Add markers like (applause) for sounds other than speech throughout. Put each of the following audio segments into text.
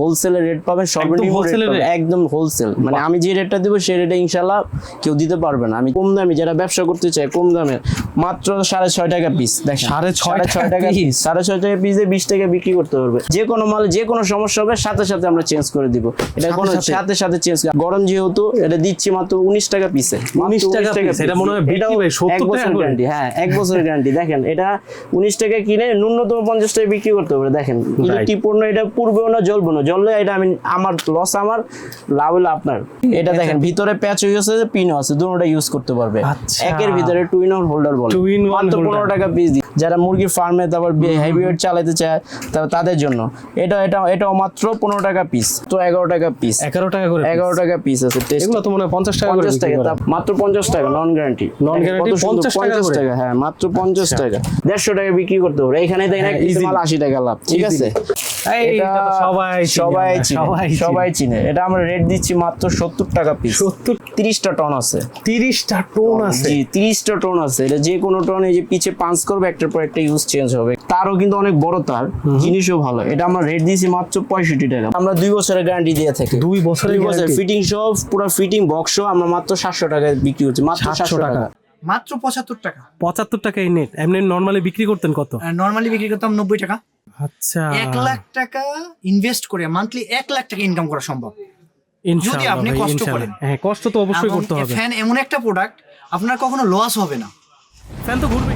হোলসেলের rate পাবেন সর্বনিম্ন? একদম হোলসেল মানে আমি যে রেটটা দিব সেই রেটে ইনশাল্লাহ কেউ দিতে পারবে না। আমি কম দামি যারা ব্যবসা করতে চায় কম দামে মাত্র সাড়ে ছয় টাকা পিস দেখেন। সাড়ে ছয় ছয় টাকা পিস সাড়ে ছয় টাকা পিসে বিশ টাকা বিক্রি করতে পারবে। যে কোনো মাল যে কোনো সমস্যা হবে সাথে সাথে আমরা চেঞ্জ করে দিব। এটা কোনো সাথে? সাথে চেঞ্জ গরম যেহেতু এটা দিচ্ছি মাত্র উনিশ টাকা পিসে 19 টাকা এটা মনে হয় বিক্রি ভাই 70 এক বছর গ্যারান্টি হ্যাঁ এক বছরের গ্যারান্টি দেখেন এটা উনিশ টাকা কিনে ন্যূনতম পঞ্চাশ টাকা বিক্রি করতে পারে দেখেন পণ্য এটা পূর্বেও না জ্বলবো না জ্বললে এটা আমি আমার লস আমার লাভ হলো আপনার। এটা দেখেন ভিতরে প্যাচ হয়ে আছে পিনও আছে দুটোটা ইউজ করতে পারবে। আচ্ছা। একের ভিতরে টু ইন ওয়ান হোল্ডার বলে। One মাত্র holder। পনেরো টাকা পিস দিই যারা মুরগির ফার্মে তারপর হেভি ওয়েট চালাতে চায় তাদের জন্য। এটা এটা এটাও মাত্র পনেরো টাকা পিস তো এগারো টাকা পিস এগারো টাকা করে এগারো টাকা পিস আছে এগুলো তো মনে হয় পঞ্চাশ টাকা করে পঞ্চাশ টাকা মাত্র পঞ্চাশ টাকা নন গ্যারান্টি Non guarantee 50 টাকা টাকা হ্যাঁ মাত্র পঞ্চাশ টাকা। দেড়শো টাকা বিক্রি করতে পারবে এখানে তাই না হ্যাঁ। মাল আশি টাকা লাভ ঠিক আছে? সবাই সবাই সবাই সবাই চিনে। এটা আমরা রেট দিচ্ছি মাত্র সত্তর টাকা পিস 70 তিরিশটা টন আছে। তিরিশটা টোন আছে? জি তিরিশটা টোন আছে। এটা যে কোনো টোন এই যে পিছে পাঞ্চ করবে একটার পর একটা ইউজ চেঞ্জ হবে। তারও কিন্তু অনেক বড় তার জিনিসও ভালো। এটা আমরা রেট দিয়েছি মাত্র পঁয়ষট্টি টাকা। আমরা দুই বছরের গ্যারান্টি দিয়ে থাকি। দুই বছরের দুই বছর ফিটিং সহ পুরো ফিটিং বক্স আমরা মাত্র সাতশো টাকায় বিক্রি করছি। মাত্র সাতশো টাকা। টাকা। মাত্র পঁচাত্তর টাকা। পঁচাত্তর টাকায় নেট এমনি নর্মালি বিক্রি করতেন কত? নর্মালি বিক্রি করতাম নব্বই টাকা। আচ্ছা। এক লাখ টাকা ইনভেস্ট করে মান্থলি এক লাখ টাকা ইনকাম করা সম্ভব। যদি আপনি কষ্ট করেন। হ্যাঁ কষ্ট তো অবশ্যই করতে হবে। ফ্যান এমন একটা প্রোডাক্ট আপনার কখনো লস হবে না। ফ্যান তো ঘুরবে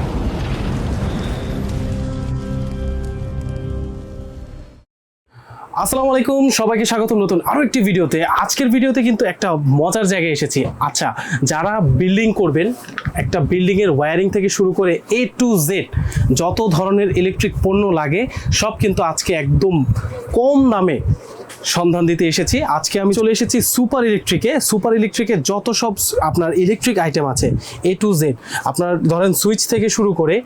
আসসালামু আলাইকুম, সবাইকে স্বাগতম নতুন আরও একটি ভিডিওতে। আজকের ভিডিওতে কিন্তু একটা মজার জায়গায় এসেছি। আচ্ছা যারা বিল্ডিং করবেন, একটা বিল্ডিংয়ের ওয়্যারিং থেকে শুরু করে এ টু জেড যত ধরনের ইলেকট্রিক পণ্য লাগে, সব কিন্তু আজকে একদম কম দামে সন্ধান দিতে এসেছি। আজকে আমি চলে এসেছি সুপার ইলেকট্রিকে। সুপার ইলেকট্রিকে যত সব আপনার ইলেকট্রিক আইটেম আছে এ টু জেড আপনার ধরেন সুইচ থেকে শুরু করে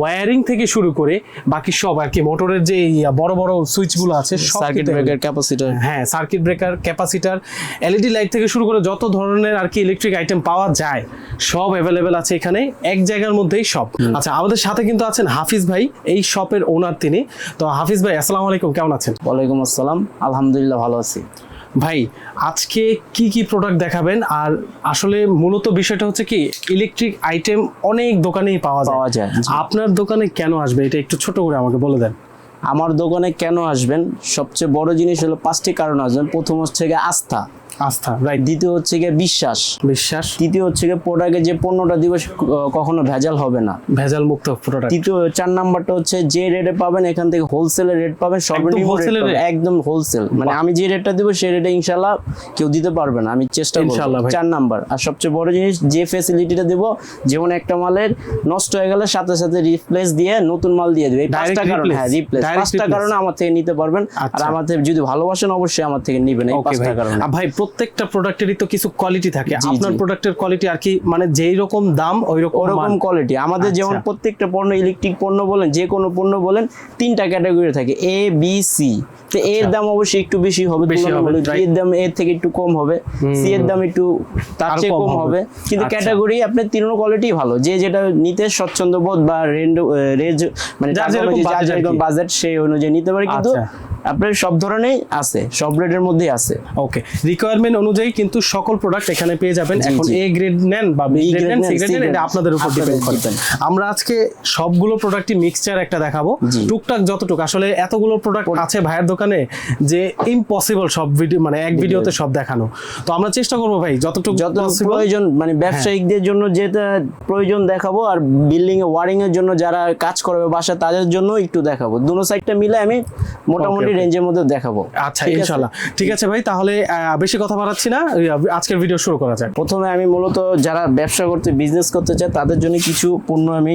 ওয়্যারিং থেকে শুরু করে বাকি সব আর কি মোটরের যে বড় বড় সুইচগুলো আছে সার্কিট ব্রেকার ক্যাপাসিটার হ্যাঁ circuit breaker capacitor LED light থেকে শুরু করে যত ধরনের আর কি ইলেকট্রিক আইটেম পাওয়া যায় সব অ্যাভেলেবেল আছে এখানে এক জায়গার মধ্যেই সব। আচ্ছা আমাদের সাথে কিন্তু আছেন হাফিজ ভাই এই শপের ওনার তিনি। তো হাফিজ ভাই আসসালামু আলাইকুম কেমন আছেন? ওয়ালাইকুম আসসালাম আলহামদুলিল্লাহ ভালো আছি। ভাই আজকে কি কি প্রোডাক্ট দেখাবেন? আর আসলে মূলত বিষয়টা হচ্ছে কি ইলেকট্রিক আইটেম অনেক দোকানেই পাওয়া পাওয়া যায়, আপনার দোকানে কেন আসবে? এটা একটু ছোট করে আমাকে বলে দেন। আমার দোকানে কেন আসবেন? সবচেয়ে বড় জিনিস হলো পাঁচটি কারণ আসবেন। প্রথম হচ্ছে আস্থা। আস্থা। রাইট দ্বিতীয় হচ্ছে গিয়ে বিশ্বাস। বিশ্বাস। তৃতীয় হচ্ছে গিয়ে প্রোডাক্টে যে পণ্যটা দিব কখনো ভেজাল হবে না। ভেজাল মুক্ত প্রোডাক্ট তৃতীয় চার নাম্বারটা হচ্ছে যে রেটে পাবেন এখান থেকে হোলসেলের রেট পাবেন সর্বনিম্ন? একদম হোলসেল মানে আমি যে রেটটা দিব সেই রেটে ইনশাল্লাহ কেউ দিতে পারবে না। আমি চেষ্টা করব। চার নাম্বার। আর সবচেয়ে বড় জিনিস যে ফেসিলিটিটা দিব যেমন একটা মালের নষ্ট হয়ে গেলে সাথে সাথে রিপ্লেস দিয়ে নতুন মাল দিয়ে দিবে। পাঁচটা কারণে হ্যাঁ রিপ্লেস পাঁচটা কারণে আমার থেকে নিতে পারবেন। আর আচ্ছা। আমার থেকে যদি ভালোবাসেন অবশ্যই আমার থেকে নিবেন এই পাঁচটা কারণে। ভাই প্রত্যেকটা প্রোডাক্টেরই তো কিছু কোয়ালিটি থাকে আপনার প্রোডাক্টের কোয়ালিটি আর কি মানে যেই রকম দাম ওই রকম ওরকম কোয়ালিটি আমাদের যেমন আচ্ছা। প্রত্যেকটা পণ্য ইলেকট্রিক পণ্য বলেন যে কোনো পণ্য বলেন তিনটা ক্যাটাগরি থাকে এ বি সি তো এর দাম অবশ্যই একটু বেশি হবে আচ্ছা। বি এর দাম এর থেকে একটু কম হবে সি এর দাম একটু তার চেয়ে কম হবে। কিন্তু আচ্ছা। ক্যাটাগরি আপনার তিন কোয়ালিটি ভালো যে যেটা নিতে স্বচ্ছন্দ বোধ বা রেজ মানে যার যেরকম। বাজেট সেই অনুযায়ী নিতে পারে কিন্তু আচ্ছা। আপনার সব ধরনেরই আছে সব রেটের মধ্যেই আছে। ওকে রিকোয়ারমেন্ট অনুযায়ী কিন্তু সকল প্রোডাক্ট এখানে পেয়ে যাবেন। এখন এ গ্রেড নেন বা বি গ্রেড নেন সি গ্রেড নেন এটা আপনাদের উপর ডিপেন্ড করে। depend। আমরা আজকে সবগুলো প্রোডাক্টই মিক্সচার একটা দেখাবো। টুকটাক যতটুকু আসলে এতগুলো প্রোডাক্ট আছে ভাইয়ের দোকানে যে ইম্পসিবল সব ভিডিও মানে এক ভিডিওতে সব দেখানো। তো আমরা চেষ্টা করব ভাই যতটুকু যত প্রয়োজন মানে ব্যবসায়িকদের জন্য যেটা প্রয়োজন দেখাবো আর বিল্ডিং এ ওয়ারিং এর জন্য যারা কাজ করবে বাসা তাদের জন্য একটু দেখাবো। দুটো সাইডটা মিলে আমি মোটামুটি Okay. রেঞ্জের মধ্যে দেখাবো। আচ্ছা? ইনশাল্লাহ ঠিক আছে ভাই তাহলে বেশি কথা বাড়াচ্ছি না। আজকের ভিডিও শুরু করা যাক। প্রথমে আমি মূলত যারা ব্যবসা করতে বিজনেস করতে চায় তাদের জন্য কিছু পণ্য আমি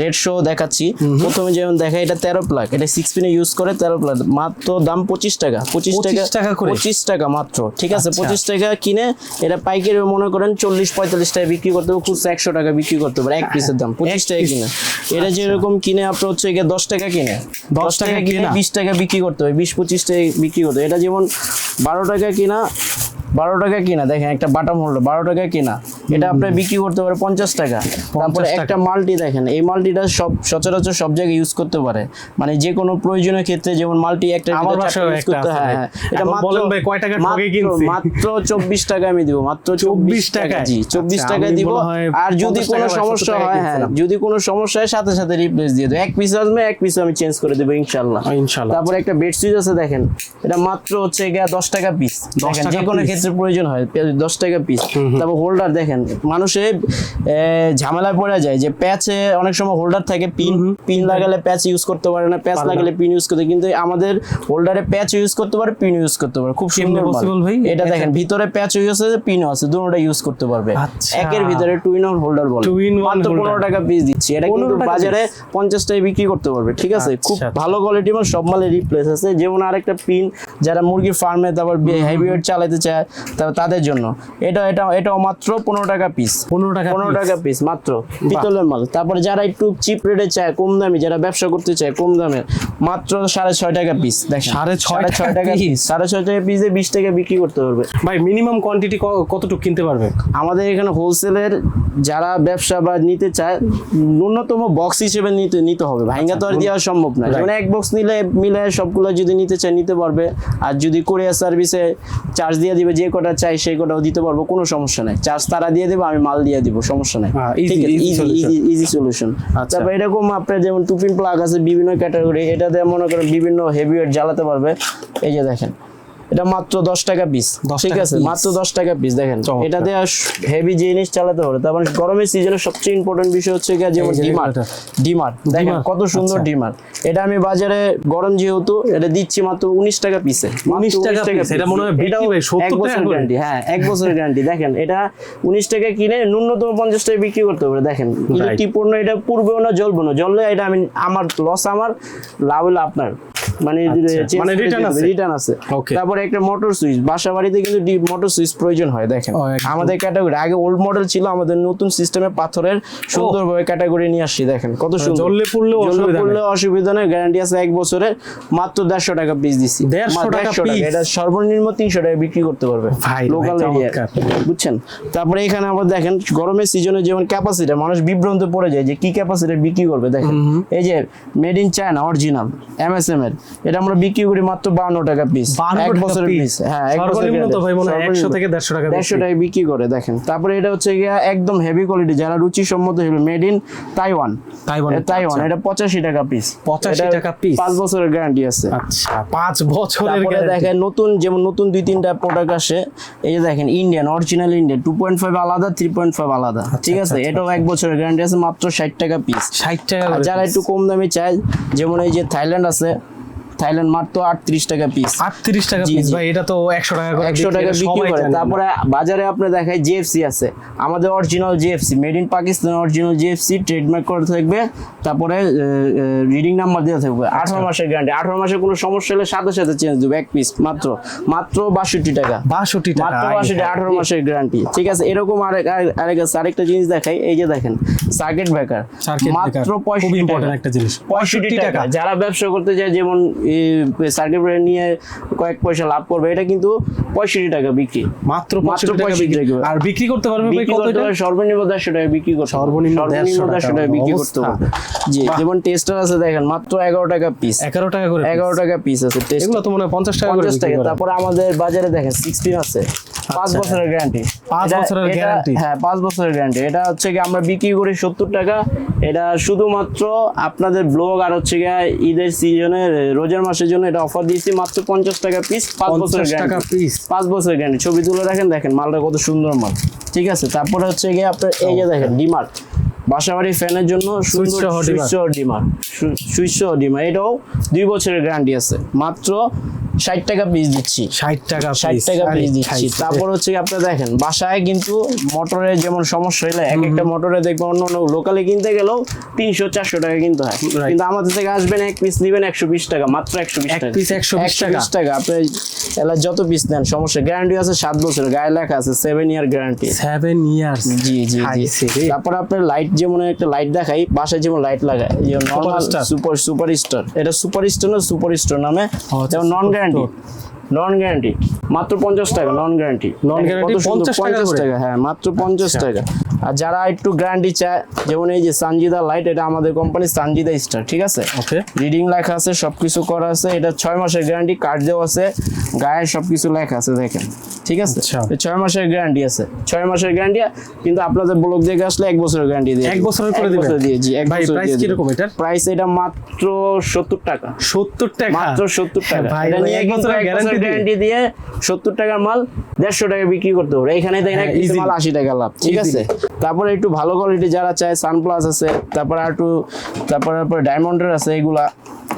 রেড শো দেখাচ্ছি। প্রথমে যেমন দেখা এটা তেরো প্লাগ এটা সিক্স পিনে ইউজ করে তেরো প্লাগ মাত্র দাম পঁচিশ টাকা। পঁচিশ টাকা 25 টাকা করে? পঁচিশ টাকা মাত্র। ঠিক আছে? আচ্ছা। পঁচিশ টাকা কিনে এটা পাইকারি মনে করেন চল্লিশ পঁয়তাল্লিশ টাকা বিক্রি করতে হবে খুচরা একশো টাকা বিক্রি করতে পারে এক পিসের দাম। পঁচিশ টাকা। কিনে। এটা যেরকম কিনে আপনার হচ্ছে দশ টাকা কিনে। দশ টাকা কিনে কেনা? বিশ টাকা বিক্রি করতে হবে বিশ পঁচিশ টাকা বিক্রি হতো এটা যেমন বারো টাকা কিনা বারো টাকা কিনা দেখেন একটা বাটাম হলো বারো টাকা কিনা। এটা আপনার বিক্রি করতে পারে পঞ্চাশ টাকা। তারপরে একটা মাল্টি দেখেন এই মাল্টিটা সব সচরাচর সব জায়গায় ইউজ করতে পারে। মানে যে কোনো প্রয়োজনীয় ক্ষেত্রে যেমন মাল্টি একটা হ্যাঁ হ্যাঁ। এটা মাত্র বলেন ভাই কয় টাকা ঠকে কিনছি? মাত্র চব্বিশ টাকা আমি দিব মাত্র চব্বিশ 24 টাকা। জি চব্বিশ আচ্ছা, টাকা দিব। আর যদি কোনো টাকা বা 70 সমস্যা হয় হ্যাঁ যদি কোনো সমস্যা হয় সাথে সাথে রিপ্লেস দিয়ে দেবো। এক পিস আসবে এক পিস আমি চেঞ্জ করে দেবো ইনশাল্লাহ। ইনশাল্লাহ। তারপরে একটা বেডশিট আছে দেখেন। এটা মাত্র হচ্ছে গিয়া দশ টাকা পিস দেখেন যে কোনো piece? ক্ষেত্রে প্রয়োজন হয় দশ টাকা পিস তারপর হোল্ডার দেখেন মানুষে ঝামেলায় পড়ে যায় যে প্যাচে অনেক সময় হোল্ডার থাকে পিন পিন লাগালে প্যাচ ইউজ করতে পারে না প্যাচ লাগালে পিন ইউজ করতে কিন্তু আমাদের হোল্ডারে প্যাচ ইউজ করতে পারে পিন ইউজ করতে পারে। খুব সুন্দর possible ভাই? এটা দেখেন ভিতরে প্যাচ ইউজ আছে পিনও আছে দুটোটা ইউজ করতে পারবে। আচ্ছা। একের ভিতরে টু ইন হোল্ডার বলে। In one মাত্র holder। পনেরো টাকা পিস দিচ্ছি। এটা কিন্তু বাজারে পঞ্চাশ টাকায় বিক্রি করতে পারবে ঠিক আছে? খুব আচ্ছা, আচ্ছা। ভালো কোয়ালিটি মাল সব মালে রিপ্লেস আছে। যেমন আরেকটা পিন যারা মুরগির ফার্মে তারপর হেভি ওয়েট চালাতে চায় তাদের জন্য। এটা এটা এটাও মাত্র পনেরো টাকা পিস 15 টাকা পনেরো টাকা পিস মাত্র। পিতলের মাল। তারপরে যারা একটু চিপ রেটে চায় কম দামি যারা ব্যবসা করতে চায় কম দামে মাত্র সাড়ে ছয় টাকা পিস দেখেন। সাড়ে ছয় ছয় টাকা পিস সাড়ে ছয় টাকা পিসে বিশ টাকা বিক্রি করতে পারবে। ভাই মিনিমাম কোয়ান্টিটি কতটুকু কিনতে পারবে? আমাদের এখানে হোলসেলের যারা ব্যবসা বা নিতে চায় ন্যূনতম বক্স হিসেবে নিতে নিতে হবে। ভাঙ্গা তো আর দেওয়া সম্ভব না। যেমন এক বক্স নিলে মিলে সবগুলো যদি নিতে চায় নিতে পারবে। আর যদি কোরিয়ার সার্ভিসে চার্জ দিয়ে দিবে যে কটা চাই সেই কটাও দিতে পারব কোনো সমস্যা নাই। চার্জ তারা দিয়ে দেবো আমি মাল দিয়ে দিব সমস্যা নাই। হ্যাঁ, ঠিক আছে ইজি সলিউশন আচ্ছা। তারপর এরকম আপনার যেমন টুপিন প্লাগ আছে বিভিন্ন ক্যাটাগরি এটাতে মনে করেন বিভিন্ন হেভি ওয়েট জ্বালাতে পারবে। এই যে দেখেন। এটা মাত্র দশ টাকা পিস ঠিক আছে? মাত্র দশ টাকা পিস দেখেন। চমৎকার। এটাতে হেভি জিনিস চালাতে পারে তারপর গরমের সিজনে সবচেয়ে ইম্পর্টেন্ট বিষয় হচ্ছে গিয়ে যেমন ডিমার। ডিমার দেখেন কত সুন্দর আচ্ছা। ডিমার। এটা আমি বাজারে গরম যেহেতু এটা দিচ্ছি মাত্র উনিশ টাকা পিসে 19 টাকা এটা মনে হয় বিক্রি ভাই 70 এক বছর গ্যারান্টি হ্যাঁ এক বছরের গ্যারান্টি দেখেন এটা উনিশ টাকা কিনে ন্যূনতম পঞ্চাশ টাকা বিক্রি করতে পারে দেখেন। পণ্য এটা পূর্বেও না জ্বলবো না। জ্বললে এটা আমি আমার লস আমার লাভ হলো আপনার। মানে আচ্ছা, মানে return আছে? রিটার্ন আছে. তারপরে একটা মোটর সুইচ বাসা বাড়িতে কিন্তু মোটর সুইচ প্রয়োজন হয় দেখেন। আমাদের ক্যাটাগরি আগে ওল্ড মডেল ছিল আমাদের নতুন সিস্টেমে পাথরের সুন্দরভাবে ক্যাটাগরি নিয়ে আসছি দেখেন। কত সুন্দর। জ্বললে পুড়লেও অসুবিধা নেই। অসুবিধা নেই। গ্যারান্টি আছে এক বছরের মাত্র দেড়শো টাকা পিস দিচ্ছি 150 টাকা 150 piece? এটা সর্বনিম্ন তিনশো টাকা বিক্রি করতে পারবে। লোকাল এরিয়া বুঝছেন? তারপরে এখানে আবার দেখেন গরমের সিজনে যেমন ক্যাপাসিটি মানুষ বিভ্রান্ত পড়ে যায় যে কি ক্যাপাসিটি বিক্রি করবে দেখেন। এই যে made in China original MSM এর। এটা আমরা বিক্রি করি মাত্র টাকা পিস এক বছরের পিস হ্যাঁ এক সর্বনিম্ন ভাই মনে হয় 100 থেকে 150 টাকা বিক্রি। বিক্রি করে দেখেন। তারপরে এটা হচ্ছে গিয়া একদম হেভি কোয়ালিটি যারা রুচি সম্মত made in Taiwan Taiwan, Taiwan আচ্ছা। এটা পঁচাশি টাকা পিস 85 টাকা? পাঁচ বছরের গ্যারান্টি আছে। আচ্ছা বছরের দেখেন নতুন যেমন নতুন দুই তিনটা প্রোডাক্ট আসে এই যে দেখেন Indian original Indian two point five আলাদা থ্রি পয়েন্ট ফাইভ আলাদা। ঠিক আছে? আচ্ছা, এটাও এক বছরের গ্যারান্টি আছে মাত্র ষাট টাকা পিস 60 টাকা যারা একটু কম দামে চায় যেমন এই যে থাইল্যান্ড আছে থাইল্যান্ড মাত্র আটত্রিশ টাকা পিস 38 টাকা পিস ভাই এটা তো 100 টাকা করে একশো টাকা বিক্রি করে। তারপরে বাজারে আপনি দেখায় জিএফসি আছে। আমাদের original GFC made in Pakistan original GFC trademark করা থাকবে। তারপরে রিডিং নাম্বার দেওয়া থাকবে। আচ্ছা। আঠারো মাসের গ্যারান্টি আঠারো মাসে কোনো সমস্যা হলে সাথে সাথে চেঞ্জ দেবো এক পিস মাত্র। মাত্র বাষট্টি টাকা। 62 টাকা মাত্র বাষট্টি আঠারো মাসের গ্যারান্টি ঠিক আছে এরকম আরেক আরেক- আছে আরেকটা জিনিস দেখাই। এই যে দেখেন সার্কিট ব্রেকার মাত্র পঁয়ষট্টি টাকা। একটা জিনিস। পঁয়ষট্টি টাকা। টাকা। যারা ব্যবসা করতে যায় যেমন সার্কিট ব্রেকার নিয়ে কয়েক পয়সা লাভ করবে এটা কিন্তু পঁয়ষট্টি টাকা বিক্রি। মাত্র মাত্র 65 টাকা 65 বিক্রি। আর বিক্রি করতে পারবে সর্বনিম্ন দেড়শো টাকা বিক্রি করতে সর্বনিম্ন দেড়শো টাকা। বিক্রি করতে পারবে। জি যেমন টেস্টার আছে দেখেন মাত্র এগারো টাকা পিস 11 টাকা করে এগারো টাকা পিস আছে টেস্ট এগুলো তো মনে হয় 50 টাকা পঞ্চাশ টাকা। তারপরে আমাদের বাজারে দেখেন সিক্সটিন আছে। পাঁচ আচ্ছা। বছরের গ্যারান্টি পাঁচ বছরের guarantee। হ্যাঁ পাঁচ বছরের গ্যারান্টি এটা হচ্ছে কি আমরা বিক্রি করি সত্তর টাকা। এটা শুধুমাত্র আপনাদের ব্লগ আর হচ্ছে গিয়ে ঈদের সিজনে রোজার মাসের জন্য এটা অফার দিয়েছি মাত্র পঞ্চাশ টাকা পিস পাঁচ বছরের গ্যারান্টি piece। পাঁচ বছরের গ্যারান্টি ছবি তুলে রাখেন দেখেন মালটা কত সুন্দর মাল। ঠিক আছে? তারপরে হচ্ছে গিয়ে আপনার এই যে দেখেন ডিমার্ট বাসাবাড়ি ফ্যানের জন্য সুইচ ডিমার। Switch dimmer. এটাও দুই বছরের গ্যারান্টি আছে। মাত্র ষাট টাকা পিস দিচ্ছি। 60 টাকা ষাট টাকা পিস দিচ্ছি। তারপর হচ্ছে কি আপনারা দেখেন বাসায় কিন্তু মোটরের যেমন সমস্যা হলে এক একটা মোটরে দেখবেন অন্য অন্য লোকালে কিনতে গেলেও তিনশো চারশো টাকা কিনতে হয়। কিন্তু আমাদের থেকে আসবেন এক পিস নিবেন একশো বিশ টাকা মাত্র একশো বিশ টাকা। piece 120 টাকা। টাকা। আপনি এলা যত পিস নেন সমস্যা। গ্যারান্টি আছে সাত বছর গায়ে লেখা আছে seven year guarantee seven year জি জি। তারপর আপনার লাইট যেমন একটা লাইট দেখাই বাসায় যেমন লাইট লাগায় নর্মাল সুপার সুপার স্টার এটা সুপার স্টার না সুপার স্টার নামে। আচ্ছা, যেমন non super guarantee non guarantee মাত্র পঞ্চাশ টাকা নন গ্যারান্টি 50 টাকা পঞ্চাশ টাকা হ্যাঁ মাত্র পঞ্চাশ আচ্ছা। টাকা। আর যারা একটু গ্যারান্টি চায় যেমন এই যে সানজিদা লাইট এটা আমাদের কোম্পানি সানজিদা স্টার ঠিক আছে? রিডিং লেখা আছে সবকিছু করা আছে এটা ছয় মাসের গ্যারান্টি কার্ড দেওয়া আছে গায়ে সবকিছু লেখা আছে দেখেন ঠিক আছে? আচ্ছা। ছয় মাসের গ্যারান্টি আছে। ছয় মাসের গ্যারান্টি কিন্তু আপনাদের ব্লক দেখে আসলে এক বছরের গ্যারান্টি দিয়ে এক বছরের করে দিবেন? বছর দিয়ে জি এক বছর। কীরকম এটার? প্রাইস এটা মাত্র সত্তর টাকা। সত্তর টাকা? মাত্র সত্তর টাকা। হ্যাঁ, ভাই এটা নিয়ে এক বছরের গ্যারান্টি গ্যারান্টি দিয়ে সত্তর টাকার মাল দেড়শো টাকা বিক্রি করতে পারবে এখানে তাই না এক মাল আশি টাকা লাভ ঠিক আছে? তারপরে একটু ভালো কোয়ালিটি যারা চায় সানপ্লাস আছে তারপরে আর একটু তারপরে ডায়মন্ডের আছে এগুলা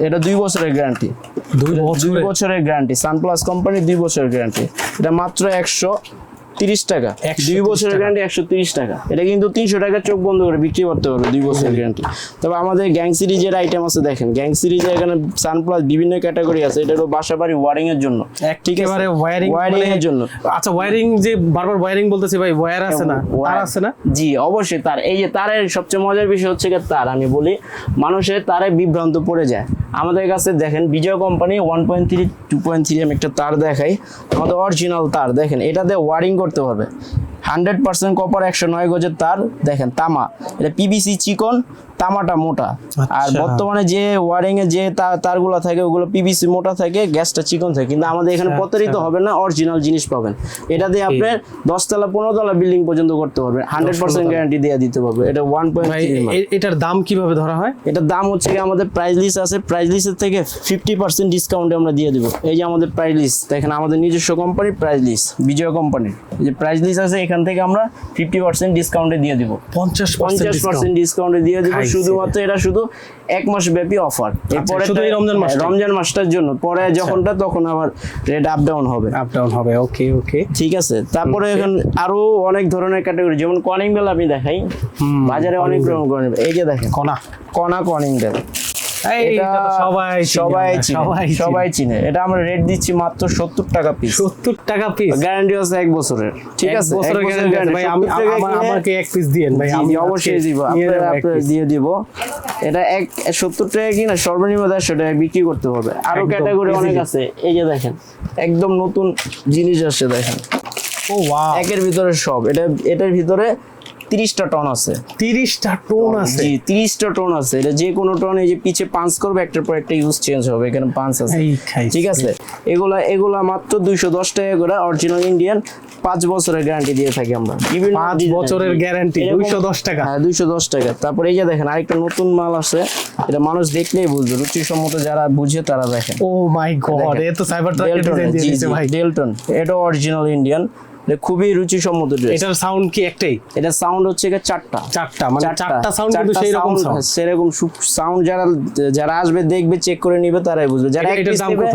এটা দুই বছরের গ্যারান্টি দুই দুই বছরের গ্যারান্টি সানপ্লাস কোম্পানি দুই বছরের গ্যারান্টি এটা মাত্র একশো তিরিশ টাকা। 130 দুই বছরের গ্যারান্টি একশো তিরিশ টাকা। এটা কিন্তু তিনশো টাকা চোখ বন্ধ করে বিক্রি করতে পারবে দুই বছরের গ্যারান্টি তবে আমাদের গ্যাং সিরিজের আইটেম আছে দেখেন। গ্যাং সিরিজে এখানে সানপ্লাস বিভিন্ন ক্যাটাগরি আছে। এটা হলো বাসা বাড়ি ওয়ারিং এর জন্য। ঠিক ওয়ারিং এর জন্য। আচ্ছা ওয়্যারিং যে বারবার বলতেছি ভাই ওয়্যার আছে না? তার আছে না? জি অবশ্যই তার। এই যে তারের সবচেয়ে মজার বিষয় হচ্ছে তার। আমি বলি মানুষের তারে বিভ্রান্ত পড়ে যায়। আমাদের কাছে দেখেন Bijoy company one point three two point three আমি একটা তার দেখাই। আমাদের অরিজিনাল তার। দেখেন এটাতে ওয়ারিং করতে হবে। হান্ড্রেড পার্সেন্ট কপার একশো নয় গজের তার দেখেন তামা। এটা পিবিসি চিকন তামাটা মোটা। আর আচ্ছা। বর্তমানে যে ওয়ারিং এ যে তার তারগুলো থাকে ওগুলো পিবিসি মোটা থাকে গ্যাসটা চিকন থাকে। কিন্তু আমাদের এখানে আচ্ছা, প্রতারিত আচ্ছা। হবে না অরিজিনাল জিনিস পাবেন। এটা দিয়ে আপনি দশতলা পনেরো তলা বিল্ডিং পর্যন্ত করতে পারবেন। হান্ড্রেড পার্সেন্ট গ্যারান্টি দিয়ে দিতে পারবে এটা ওয়ান পয়েন্ট এটার দাম কীভাবে ধরা হয়? এটার দাম হচ্ছে আমাদের প্রাইস লিস্ট আছে। প্রাইস লিস্টের থেকে ফিফটি পার্সেন্ট ডিসকাউন্টে আমরা দিয়ে দিব। এই যে আমাদের প্রাইস লিস্ট দেখেন আমাদের নিজস্ব কোম্পানি প্রাইস লিস্ট বিজয় কোম্পানির এই যে প্রাইস লিস্ট আছে এখান থেকে আমরা ফিফটি পার্সেন্ট ডিসকাউন্টে দিয়ে দিব। পঞ্চাশ পঞ্চাশ পার্সেন্ট ডিসকাউন্টে দিয়ে দিব। শুধুমাত্র এটা শুধু এক মাস ব্যাপী অফার এরপরে শুধু এই রমজান মাস রমজান মাসটার জন্য। পরে যখনটা তখন আবার রেট আপ ডাউন হবে। আপ ডাউন হবে ওকে ওকে ঠিক আছে তারপরে এখন আরও অনেক ধরনের ক্যাটাগরি যেমন কনিং বেল আমি দেখাই। বাজারে অনেক রকম এই যে দেখেন কনা কনা কনিং বেল এইটা তো সবাই সবাই চিনে সবাই সবাই চিনে। এটা আমরা রেট দিচ্ছি মাত্র সত্তর টাকা পিস সত্তর টাকা পিস গ্যারান্টি আছে এক বছরের। ঠিক আছে? এক বছরের বছরের গ্যারান্টি ভাই আমি 70 টাকা আমার- কিনে- আমাকে এক পিস দিয়েন ভাই আমি অবশ্যই দিব। নিয়ে আপনার যাব এক আপনার piece। দিয়ে দিব। এটা এক সত্তর টাকা কিনা সর্বনিম্ন দেড়শো টাকা বিক্রি করতে হবে। আরও ক্যাটাগরি অনেক আছে। এই যে দেখেন একদম নতুন জিনিস আসছে দেখেন। ও একের ভিতরে সব। এটা এটার ভিতরে তিরিশটা টন আছে। তিরিশটা টোন আছে? জি তিরিশটা টন আছে। এটা যে কোনো টন এই যে পিছে পাঞ্চ করবে একটার পর একটা ইউজ চেঞ্জ হবে এখানে পাঞ্চ আছে। ঠিক আছে? এগুলা এগুলা মাত্র দুইশো দশ টাকা করে অরিজিনাল ইন্ডিয়ান পাঁচ বছরের গ্যারান্টি দিয়ে থাকি আমরা। পাঁচ বছরের guarantee, এরকম- 210 টাকা। হ্যাঁ দুইশো দশ টাকা। তারপরে এই যে দেখেন আরেকটা নতুন মাল আছে। এটা মানুষ দেখলেই বুঝবে রুচিসম্মত যারা বুঝে তারা দেখেন। ও মাই গড এ তো সাইবার ট্রাকের ডেলটন ডিজাইন দিয়ে দিয়েছে ভাই। ডেলটন এটা অরিজিনাল ইন্ডিয়ান খুবই রুচিসম্মত ড্রেস এটার সাউন্ড কি একটাই? এটা সাউন্ড হচ্ছে গিয়ে চারটা। চারটা মানে চারটা। সাউন্ড কিন্তু সেই রকম সাউন্ড সেরকম সাউন্ড যারা যারা আসবে দেখবে চেক করে নিবে তারাই বুঝবে। যারা এক পিস নেবে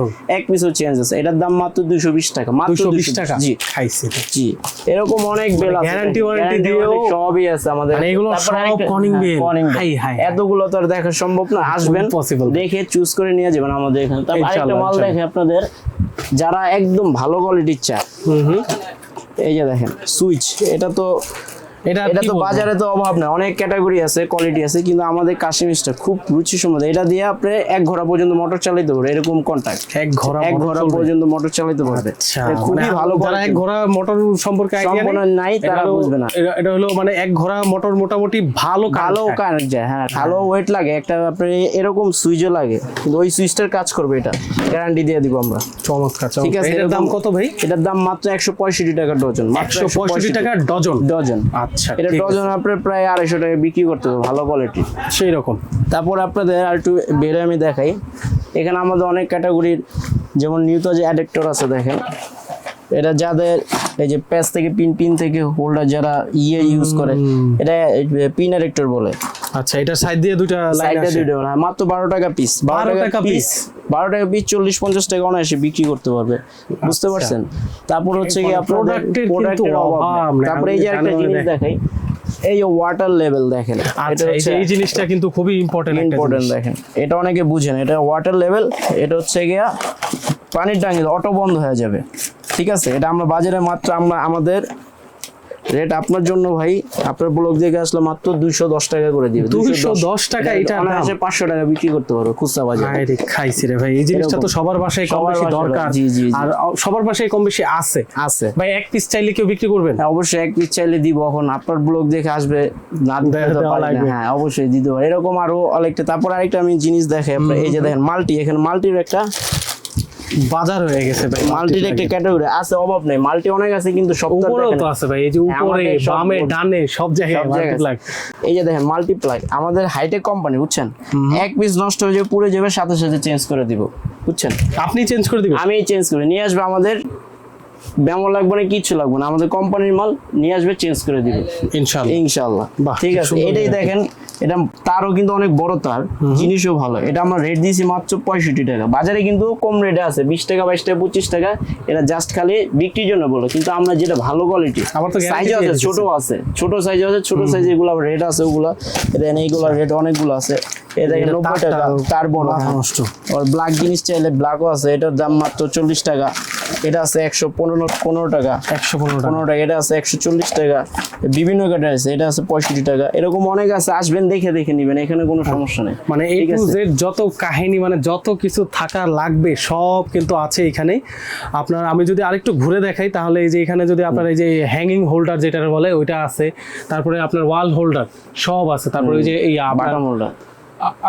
পিসও চেঞ্জ আছে। এটার দাম মাত্র 220 টাকা মাত্র 220 220 টাকা? জি। খাইছে জি। এরকম অনেক বেল আছে। guarantee warranty Guarantee দিয়েও- সবই আছে আমাদের মানে এগুলো সব আরেকটা- calling হ্যাঁ। Hi, hi. এতগুলো তো আর দেখা সম্ভব না। আসবেন Impossible। দেখে চুজ করে নিয়ে যাবেন আমাদের এখানে। তারপর আরেকটা মাল দেখে আপনাদের যারা একদম ভালো কোয়ালিটির চায় হুম হুম। এই যে দেখেন সুইচ এটা তো এটা এটা তো বাজারে তো অভাব না অনেক ক্যাটাগরি আছে কোয়ালিটি আছে কিন্তু আমাদের কাশিমিসটা খুব রুচি সম্মত। এটা দিয়ে আপনি এক ঘোড়া পর্যন্ত মোটর চালাতে পারবে এরকম কন্টাক্ট এক ঘোড়া এক ঘোড়া পর্যন্ত মোটর চালাতে পারবে আচ্ছা খুবই মানে ভালো যারা এক ঘোড়া মোটর সম্পর্কে আইডিয়া নাই, তারা বুঝবে না। এটা হলো মানে এক ঘোড়া মোটর মোটামুটি ভালো ভালো যায় হ্যাঁ ভালো ওয়েট লাগে। একটা আপনার এরকম সুইচও লাগে কিন্তু ওই সুইচটার কাজ করবে এটা। গ্যারান্টি দিয়ে দিব আমরা। চমৎকার ঠিক আছে এটার দাম কত ভাই? এটার দাম মাত্র একশো পঁয়ষট্টি টাকা ডজন। একশো পঁয়ষট্টি টাকা ডজন। ডজন। আচ্ছা এটা ডজন আপনার প্রায় আড়াইশো টাকা বিক্রি করতে হবে ভালো কোয়ালিটি সেই রকম তারপর আপনাদের আর একটু বেড়ে আমি দেখাই। এখানে আমাদের অনেক ক্যাটাগরির যেমন নিউতজ যে অ্যাডাপ্টার আছে দেখেন। এটা যাদের এই যে প্যাচ থেকে পিন পিন থেকে হোল্ডার যারা ইয়ে ইউজ করে এটা পিন অ্যাডাপ্টার বলে। আচ্ছা এটা সাইড দিয়ে দুইটা লাইন আছে দুইটা হ্যাঁ, মাত্র বারো টাকা পিস 12 টাকা piece? বারো টাকা পিস চল্লিশ পঞ্চাশ টাকা অনায়াসে বিক্রি করতে পারবে। বুঝতে আচ্ছা। পারছেন? তারপর হচ্ছে কি কিন্তু প্রোডাক্টের অভাব। তারপরে এই যে একটা জিনিস দেখাই এই ওয়াটার লেভেল দেখেন আচ্ছা এই জিনিসটা কিন্তু খুবই ইম্পর্টেন্ট ইম্পর্টেন্ট দেখেন এটা অনেকে বুঝেন এটা ওয়াটার লেভেল এটা হচ্ছে গিয়া পানির ট্যাঙ্কি অটো বন্ধ হয়ে যাবে। ঠিক আছে? এটা আমরা বাজারে মাত্র আমরা আমাদের রেট আপনার জন্য ভাই আপনার ব্লগ দেখে আসলে মাত্র দুইশো দশ টাকা করে দিবে। 210 টাকা এটা দাম? পাঁচশো টাকা বিক্রি করতে পারো খুচরা বাজারে। খাইছি রে ভাই। এই জিনিসটা তো সবার বাসায় কম বেশি দরকার। জি, জি। আর সবার বাসায় কম বেশি আছে। আছে। ভাই এক পিস চাইলে কেউ বিক্রি করবেন হ্যাঁ অবশ্যই এক পিস চাইলে দিব। এখন আপনার ব্লগ দেখে আসবে না। হ্যাঁ অবশ্যই দিতে পারি। এরকম আরও অনেকটা তারপর আরেকটা আমি জিনিস দেখে এই যে দেখেন মাল্টি। এখানে মাল্টির একটা বাজার হয়ে গেছে ভাই মাল্টির একটা ক্যাটাগরি আছে অভাব নাই মাল্টি অনেক আছে কিন্তু সব তো আছে ভাই এই যে হ্যাঁ, উপরে বামে ডানে সব জায়গায়। এই যে দেখেন মাল্টিপ্লাই আমাদের হাইটেক কোম্পানি বুঝছেন? এক পিস নষ্ট হয়ে যাবে পুরো যাবে সাথে সাথে চেঞ্জ করে দিব বুঝছেন? আপনি চেঞ্জ করে দিবেন? আমি চেঞ্জ করে নিয়ে আসবে আমাদের ব্যামো লাগবে না কিচ্ছু লাগবে না। আমাদের কোম্পানির মাল নিয়ে আসবে চেঞ্জ করে দিবে। ইনশাআল্লাহ। ইনশাল্লাহ বাহ, ঠিক আছে? এটাই দেখেন এটা তারও কিন্তু অনেক বড় তার জিনিসও ভালো। এটা আমরা রেট দিয়েছি মাত্র পঁয়ষট্টি টাকা। বাজারে কিন্তু কম রেটে আছে বিশ টাকা বাইশ টাকা পঁচিশ টাকা। এটা জাস্ট খালি বিক্রির জন্য বলো। কিন্তু আমরা যেটা ভালো কোয়ালিটি সাইজ আছে ছোট আছে ছোট সাইজ আছে ছোট সাইজ এগুলো রেট আছে ওগুলো। দেন এইগুলো রেট অনেকগুলো আছে। এটা নব্বই টাকা তার বড়। নষ্ট। আর ব্ল্যাক জিনিস চাইলে ব্ল্যাকও আছে এটার দাম মাত্র চল্লিশ টাকা। এটা আছে একশো পনেরো পনেরো টাকা। একশো পনেরো পনেরো টাকা এটা আছে একশো চল্লিশ টাকা। বিভিন্ন কাটার আছে এটা আছে পঁয়ষট্টি টাকা। এরকম অনেক আছে আসবেন দেখে দেখে নিবেন এখানে কোনো সমস্যা নেই। মানে এ ঠিক জেড যত কাহিনী মানে যত কিছু থাকা লাগবে সব কিন্তু আছে এখানে। আপনার আমি যদি আরেকটু ঘুরে দেখাই তাহলে এই যে এখানে যদি আপনার এই যে হ্যাঙ্গিং হোল্ডার যেটা বলে ওইটা আছে। তারপরে আপনার ওয়াল হোল্ডার সব আছে। তারপরে ওই যে এই বাটাম হোল্ডার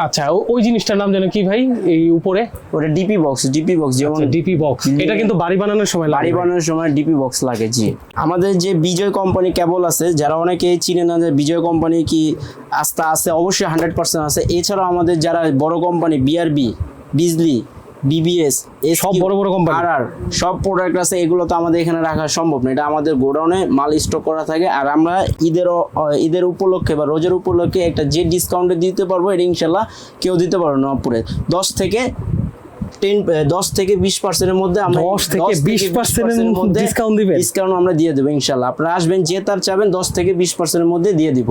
আচ্ছা ওই জিনিসটার নাম যেন কি ভাই? এই উপরে? ওটা ডিপি বক্স ডিপি বক্স যেমন ডিপি বক্স এটা কিন্তু বাড়ি বানানোর সময় বাড়ি বানানোর সময় ডিপি বক্স লাগে জি। আমাদের যে বিজয় কোম্পানি কেবল আছে যারা অনেকে চিনে না যে বিজয় কোম্পানি কি আস্থা আছে অবশ্যই হান্ড্রেড পার্সেন্ট আছে। এছাড়াও আমাদের যারা বড় কোম্পানি বিআরবি বিজলি বিবিএস সব বড় বড় কোম্পানি আর আর সব প্রোডাক্ট আছে এগুলো তো আমাদের এখানে রাখা সম্ভব না। এটা আমাদের গোডাউনে মাল স্টক করা থাকে আর আমরা ঈদের ঈদের উপলক্ষে বা রোজার উপলক্ষে একটা যে ডিসকাউন্টে দিতে পারব এটা ইনশাল্লাহ কেউ দিতে পারব নবপুরে দশ থেকে টেন দশ থেকে বিশ পার্সেন্টের মধ্যে আমরা 10 থেকে 20% এর মধ্যে discount দিবেন? ডিসকাউন্ট আমরা দিয়ে দেবো ইনশাল্লাহ আপনারা আসবেন যে তার চাবেন দশ থেকে বিশ পার্সেন্টের মধ্যে দিয়ে দিব।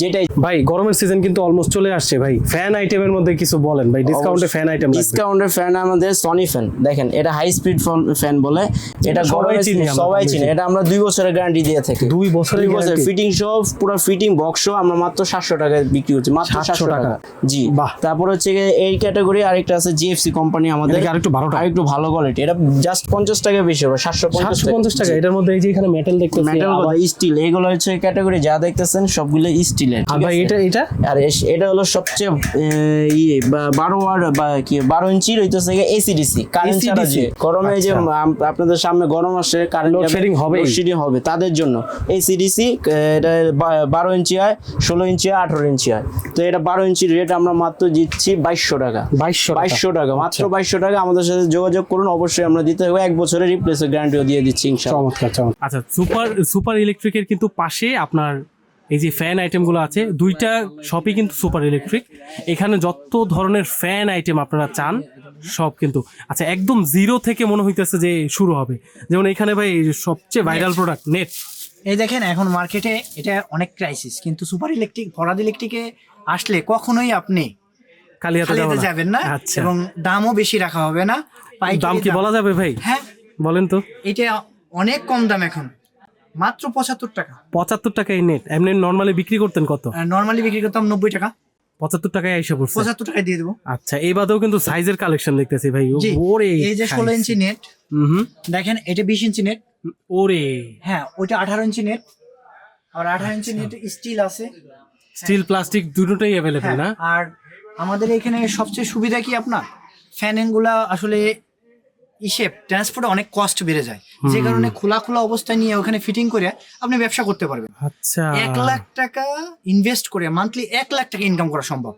যেটাই ভাই গরমের সিজন কিন্তু অলমোস্ট চলে আসছে ভাই। ফ্যান আইটেমের মধ্যে কিছু বলেন ভাই। ডিসকাউন্টে ফ্যান আইটেম ডিসকাউন্টের ফ্যান আমাদের সনি ফ্যান দেখেন এটা হাই স্পিড ফ্যান বলে। এটা সবাই চিনি সবাই চিনে। এটা আমরা দুই বছরের গ্যারান্টি দিয়ে থাকি। দুই বছরের বছর ফিটিং সহ পুরো ফিটিং বক্স আমরা মাত্র সাতশো টাকায় বিক্রি করছি মাত্র সাতশো টাকা। জি। বাহ। তারপর হচ্ছে এই ক্যাটাগরি আরেকটা আছে জিএফসি কোম্পানি আমাদের এটা কি আরেকটু ভালো? আরেকটু ভালো কোয়ালিটি এটা জাস্ট পঞ্চাশ টাকা বেশি হবে সাতশো সাতশো পঞ্চাশ টাকা এটার মধ্যে এই যে এখানে মেটাল দেখতেছি মেটাল স্টিল এগুলো হচ্ছে ক্যাটাগরি যা দেখতেছেন সবগুলো স্টিলের আর ভাই এটা এটা? আর এটা হলো সবচেয়ে ইয়ে বারো ওয়াট বা কি বারো ইঞ্চির হইতেছে এসিডিসি কারেন্ট ছাড়া? যে গরমে যে আচ্ছা। আপনাদের সামনে গরম আসে কারেন্ট Loadshedding হবে লোডশেডিং হবে তাদের জন্য। এসিডিসি এটা বারো ইঞ্চি হয় ষোলো ইঞ্চি হয় আঠারো ইঞ্চি হয়। তো এটা বারো ইঞ্চির রেট আমরা মাত্র দিচ্ছি বাইশশো টাকা। বাইশশো বাইশশো টাকা মাত্র বাইশশো টাকা আমাদের সাথে যোগাযোগ করুন। অবশ্যই আমরা দিতে হবে। এক বছরের রিপ্লেস গ্যারান্টিও দিয়ে দিচ্ছি ইনশাআল্লাহ। চমৎকার চমৎকার। আচ্ছা সুপার সুপার ইলেকট্রিকের কিন্তু পাশে আপনার এই যে ফ্যান আইটেমগুলো আছে দুইটা শপই কিন্তু সুপার ইলেকট্রিক এখানে যত ধরনের ফ্যান আইটেম আপনারা চান সব কিন্তু। আচ্ছা একদম জিরো থেকে মনে হইতেছে যে শুরু হবে। যেমন এখানে ভাই সবচেয়ে ভাইরাল প্রোডাক্ট নেট এই দেখেন এখন মার্কেটে এটা অনেক ক্রাইসিস কিন্তু সুপার ইলেকট্রিক ফরাদ ইলেকট্রিকে আসলে কখনোই আপনি কালিয়াতে। যাবেন না আচ্ছা। এবং দামও বেশি রাখা হবে না। দাম কি বলা যাবে ভাই? হ্যাঁ। বলেন তো। এটা অনেক কম দাম এখন। মাত্র পঁচাত্তর টাকা। পঁচাত্তর টাকায় নেট এমনি নর্মালি বিক্রি করতেন কত? নর্মালি বিক্রি করতাম নব্বই টাকা। পঁচাত্তর টাকায় এসে পড়ছে। পঁচাত্তর টাকায় দিয়ে দেবো। আচ্ছা এই বাদেও কিন্তু সাইজের কালেকশন দেখতেছি ভাই। ওরে এই যে ষোলো ইঞ্চি নেট হুম দেখেন এটা বিশ ইঞ্চি নেট ওরে। হ্যাঁ ওইটা আঠারো ইঞ্চি নেট আর আঠারো ইঞ্চি নেট স্টিল আছে। স্টিল প্লাস্টিক দুটোটাই অ্যাভেলেবেল না? আর আমাদের এখানে সবচেয়ে সুবিধা কি আপনার? ফ্যানগুলা আসলে ইসে ট্রান্সপোর্টে অনেক কস্ট বেড়ে যায়। যে কারণে খোলা খোলা অবস্থায় নিয়ে ওখানে ফিটিং করে আপনি ব্যবসা করতে পারবেন। আচ্ছা। এক লাখ টাকা ইনভেস্ট করে মান্থলি এক লাখ টাকা ইনকাম করা সম্ভব।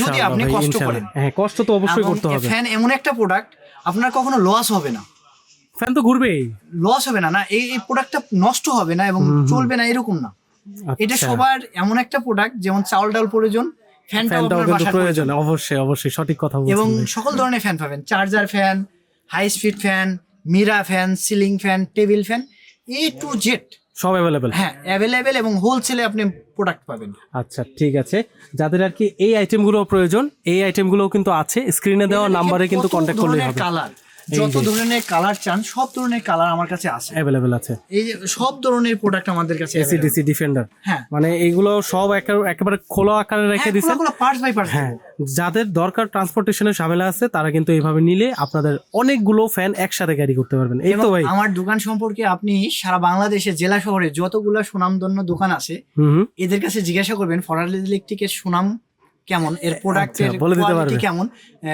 যদি আপনি কষ্ট করেন। হ্যাঁ কষ্ট তো অবশ্যই করতে হবে। ফ্যান এমন একটা প্রোডাক্ট আপনার কখনো লস হবে না। ফ্যান তো ঘুরবেই। লস হবে না না এই এই প্রোডাক্টটা নষ্ট হবে না এবং চলবে না এরকম না। এটা আচ্ছা। সবার এমন একটা প্রোডাক্ট যেমন চাউল ডাল প্রয়োজন ফ্যানটাও কিন্তু প্রয়োজন অবশ্যই অবশ্যই সঠিক কথা এবং বলছেন। সকল ধরনের ফ্যান পাবেন। Charger fan high speed fan Mira fan ceiling fan table fan A to Z সব অ্যাভেলেবেল হ্যাঁ অ্যাভেলেবেল এবং হোলসেলে আপনি প্রোডাক্ট পাবেন। আচ্ছা ঠিক আছে। যাদের আর কি এই আইটেমগুলো প্রয়োজন এই আইটেমগুলো কিন্তু আছে। স্ক্রিনে দেওয়া নাম্বারে কিন্তু কন্ট্যাক্ট করলেই হবে। কালার যত ধরনের কালার চান সব ধরনের কালার আমার কাছে আছে। অ্যাভেলেবেল আছে। এই যে সব ধরনের প্রোডাক্ট আমাদের কাছে available। এসিডিসি ডিফেন্ডার হ্যাঁ। মানে এইগুলো সব একে- একেবারে খোলা আকারে রেখে দিছেন পার্টস বাই পার্টস হ্যাঁ। যাদের দরকার ট্রান্সপোর্টেশনের ঝামেলা আছে তারা কিন্তু এইভাবে নিলে আপনাদের অনেকগুলো ফ্যান একসাথে ক্যারি করতে পারবেন। এই তো ভাই। আমার দোকান সম্পর্কে আপনি সারা বাংলাদেশে জেলা শহরে যতগুলো সুনামধন্য দোকান আছে। এদের কাছে জিজ্ঞাসা করবেন ফরাল ইলেকট্রিকের সুনাম কেমন? এর প্রোডাক্টের আচ্ছা, বলে দিতে কোয়ালিটি কেমন?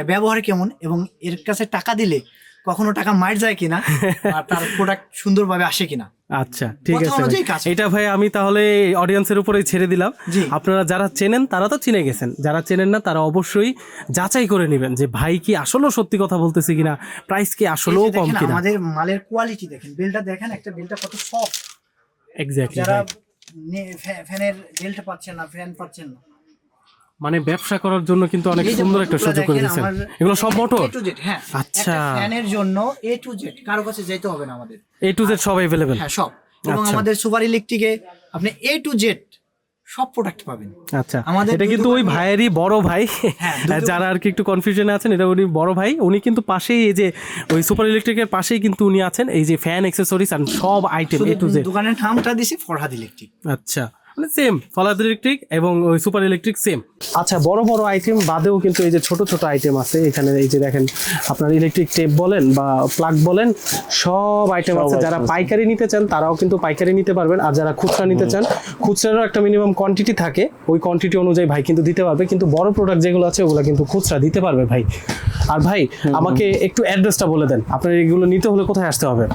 ব্যবহার কেমন? এবং এর কাছে টাকা দিলে কখনো টাকা মার যায় কিনা (laughs) আর তার প্রোডাক্ট সুন্দরভাবে আসে কিনা। আচ্ছা ঠিক আছে। এটা ভাই আমি তাহলে অডিয়েন্সের উপরেই ছেড়ে দিলাম। আপনারা যারা চেনেন তারা তো চিনে গেছেন। যারা চেনেন না তারা অবশ্যই যাচাই করে নেবেন যে ভাই কি আসলেও সত্যি কথা বলতেছে কিনা প্রাইস কি আসলেও কম কিনা। আমাদের মালের কোয়ালিটি দেখেন বেলটা দেখেন একটা বেলটা কত সফট এক্স্যাক্টলি যারা ফ্যানের বেল্ট পাচ্ছেন না ফ্যান পাচ্ছেন না মানে ব্যবসা করার জন্য কিন্তু অনেক সুন্দর একটা সুযোগ করে দিয়েছেন। এগুলো সব মোটর হ্যাঁ আচ্ছা। ফ্যানের জন্য এ টু জেড কারও কাছে যেতে হবে না আমাদের। এ টু জেড সব অ্যাভেলেবেল হ্যাঁ সব। এবং আচ্ছা। আমাদের সুপার ইলেকট্রিকে আপনি এ টু জেড সব প্রোডাক্ট পাবেন। আচ্ছা। আমাদের এটা কিন্তু ওই ভাইয়েরই বড় ভাই। হ্যাঁ, যারা আর কি একটু কনফিউশনে আছেন এটা উনি বড় ভাই। উনি কিন্তু পাশেই এই যে ওই সুপার ইলেকট্রিকের পাশেই কিন্তু উনি আছেন। এই যে ফ্যান অ্যাক্সেসরিজ আর সব আইটেম এ টু জেড দোকানের নামটা দিছি ফরহাদ ইলেকট্রিক আচ্ছা। মানে সেম ফলাদ ইলেকট্রিক এবং ওই সুপার ইলেকট্রিক সেম আচ্ছা বড় বড় আইটেম বাদেও কিন্তু এই যে ছোট ছোট আইটেম আছে এখানে এই যে দেখেন আপনার ইলেকট্রিক টেপ বলেন বা প্লাগ বলেন সব আইটেম আছে। যারা পাইকারি নিতে চান তারাও কিন্তু পাইকারি নিতে পারবেন। আর যারা খুচরা নিতে চান খুচরারও একটা মিনিমাম কোয়ান্টিটি থাকে। ওই কোয়ান্টিটি অনুযায়ী ভাই কিন্তু দিতে পারবে। কিন্তু বড় প্রোডাক্ট যেগুলো আছে ওগুলো কিন্তু খুচরা দিতে পারবে ভাই। আর ভাই আমাকে একটু অ্যাড্রেসটা বলে দেন। আপনার এগুলো নিতে হলে কোথায় আসতে হবে?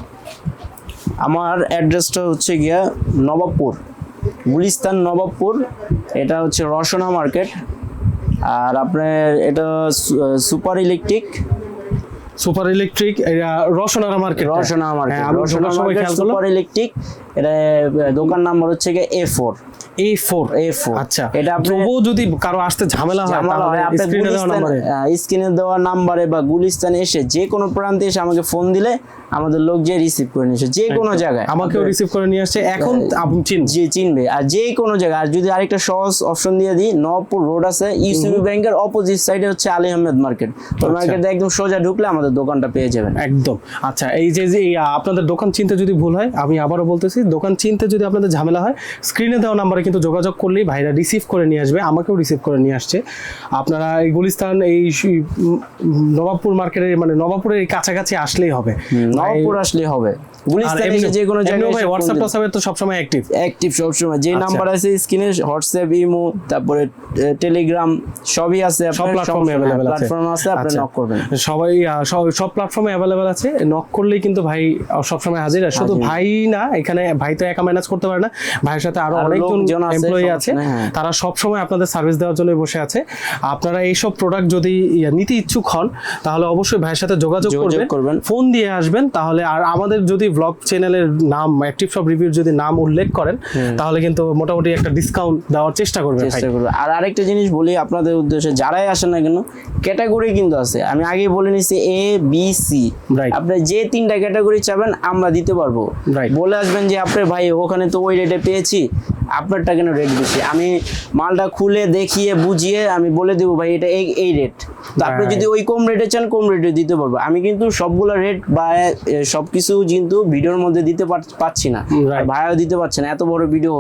আমার অ্যাড্রেসটা হচ্ছে গিয়া নবাবপুর। গুলিস্তান নবাবপুর। এটা হচ্ছে রসনা মার্কেট। আর আপনার এটা super electric. Super electric market. Rasna market. হ্যাঁ, রসনা সময় মার্কেট সুপার ইলেকট্রিক। এটা দোকান নাম্বার হচ্ছে গিয়ে A four A four A four আচ্ছা এটা তবুও যদি কারও আসতে ঝামেলা হয় হয় স্ক্রিনে দেওয়া নাম্বারে। বা গুলিস্তানে এসে যে কোনো প্রান্তে এসে আমাকে ফোন দিলে আমাদের লোক যে রিসিভ করে নিয়েছে যে কোনো জায়গায়। আমাকেও রিসিভ করে নিয়ে আসছে এখন আপনি চিন যে চিনবে। আর যে কোনো জায়গায় আর যদি আরেকটা সহজ অপশন দিয়ে দিই নবপুর রোড আছে ইউসিবি ব্যাংকের অপোজিট সাইডে হচ্ছে আলী আহমেদ মার্কেট ওই মার্কেটে একদম সোজা ঢুকলে আমাদের দোকানটা পেয়ে যাবেন। একদম। আচ্ছা এই যে যে এই, আপনাদের দোকান চিনতে যদি ভুল হয় আমি আবারও বলতেছি দোকান চিনতে যদি আপনাদের ঝামেলা হয় স্ক্রিনে দেওয়া নাম্বারে কিন্তু যোগাযোগ করলেই ভাইরা রিসিভ করে নিয়ে আসবে আমাকেও রিসিভ করে নিয়ে আসছে। আপনারা এই গুলিস্তান এই নবাবপুর মার্কেটের মানে নবাবপুরের এই কাছাকাছি আসলেই হবে। নবপুর আসলে হবে। গুলিস্তানে এমনি- এসে যে কোনো জায়গায় ভাই হোয়াটসঅ্যাপ টোয়াটসঅ্যাপে তো সবসময় অ্যাক্টিভ অ্যাক্টিভ সবসময়। যে। নাম্বার আছে স্ক্রিনে হোয়াটসঅ্যাপ ইমো তারপরে টেলিগ্রাম সবই আছে সব প্ল্যাটফর্মে অ্যাভেলেবেল আছে। প্ল্যাটফর্ম আছে আপনি। নক করবেন। সবাই সব- সব প্ল্যাটফর্মে অ্যাভেলেবেল আছে। নক করলেই কিন্তু ভাই সবসময় হাজির। আর শুধু ভাই না এখানে ভাই তো একা ম্যানেজ করতে পারে না। ভাইয়ের সাথে আরও অনেকজন আছে, এমপ্লয়ি আছে। হ্যাঁ। তারা সব সময় আপনাদের সার্ভিস দেওয়ার জন্য বসে আছে। আপনারা এইসব প্রোডাক্ট যদি নিতে ইচ্ছুক হন তাহলে অবশ্যই ভাইয়ের সাথে যোগাযোগ করবেন। ফোন দিয়ে আসবেন তাহলে আর আমাদের যদি ব্লগ চ্যানেলের নাম অ্যাক্টিভ সব রিভিউ যদি নাম উল্লেখ করেন তাহলে কিন্তু মোটামুটি একটা ডিসকাউন্ট দেওয়ার চেষ্টা করবেন চেষ্টা করবে। আর আরেকটা জিনিস বলি আপনাদের উদ্দেশ্যে যারাই আসেন না কেন ক্যাটাগরি কিন্তু আছে। আমি আগেই বলে নিছি এ বি সি রাইট আপনি যে তিনটা ক্যাটাগরি চাবেন আমরা দিতে পারব। রাইট বলে আসবেন যে আপনার ভাই ওখানে তো ওই রেটে পেয়েছি। আপনারটা কেন রেট বেশি? আমি মালটা খুলে দেখিয়ে বুঝিয়ে আমি বলে দেবো ভাই এটা এই এই রেট তো আপনি যদি ওই কম রেটে চান কম রেটে দিতে পারব। আমি কিন্তু সবগুলো রেট বা সবকিছু কিন্তু ভিডিওর মধ্যে দিতে পারছি না। ভাইও দিতে পারছে না। এত বড় ভিডিও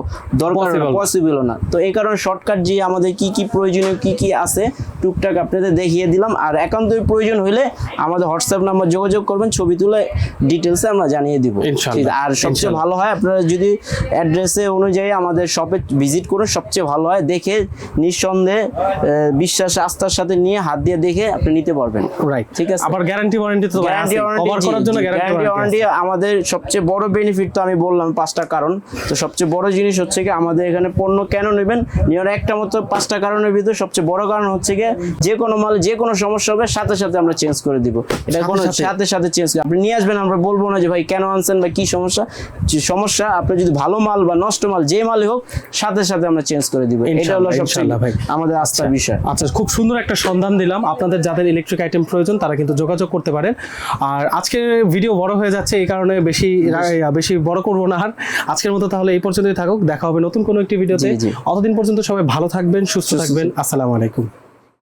দরকার। পসিবল না। তো এই কারণে শর্টকাট যে আমাদের কি কি প্রয়োজনীয় কি কি আছে টুকটাক আপনাদের দেখিয়ে দিলাম। আর একান্তই প্রয়োজন হলে আমাদের হোয়াটসঅ্যাপ নাম্বার যোগাযোগ করবেন ছবি তুলে ডিটেলসে আমরা জানিয়ে দিব? আর সবচেয়ে ভালো হয় আপনারা যদি অ্যাড্রেসে অনুযায়ী আমাদের শপে ভিজিট করুন সবচেয়ে ভালো হয়। দেখে নিঃসন্দেহে বিশ্বাস আস্থার সাথে নিয়ে হাত দিয়ে দেখে আপনি নিতে পারবেন। রাইট ঠিক আছে? আবার গ্যারান্টি ওয়ারেন্টি তো গ্যারান্টি গ্যারান্টি ওয়ারেন্টি আমাদের সবচেয়ে বড় বেনিফিট তো আমি বললাম পাঁচটা কারণ। তো সবচেয়ে বড় জিনিস হচ্ছে কি আমাদের এখানে পণ্য কেন নেবেন? নেওয়ার একটা মতো পাঁচটা কারণের ভিতরে সবচেয়ে বড় কারণ হচ্ছে কি যে কোনো মাল যে কোনো সমস্যা হবে সাথে সাথে আমরা চেঞ্জ করে দিব। এটা কোনো সাথে? সাথে চেঞ্জ আপনি নিয়ে আসবেন আমরা বলব না যে ভাই কেন আনছেন বা কি সমস্যা? সমস্যা আপনি যদি ভালো মাল বা নষ্ট মাল যে মালই হোক সাথে সাথে আমরা চেঞ্জ করে দিব। এটা হলো সব সবচেয়ে ভাই। আমাদের আস্থার বিষয়। আচ্ছা খুব সুন্দর একটা সন্ধান দিলাম। আপনাদের যাদের ইলেকট্রিক আইটেম প্রয়োজন তারা কিন্তু যোগাযোগ করতে পারেন। আর আজকে ভিডিও বড় হয়ে যাচ্ছে এই কারণে বেশি বেশি বড় করব না আর। আজকের মতো তাহলে এই পর্যন্তই থাকুক। দেখা হবে নতুন কোনো একটি ভিডিওতে। অতদিন পর্যন্ত সবাই ভালো থাকবেন সুস্থ থাকবেন। আসসালামু আলাইকুম।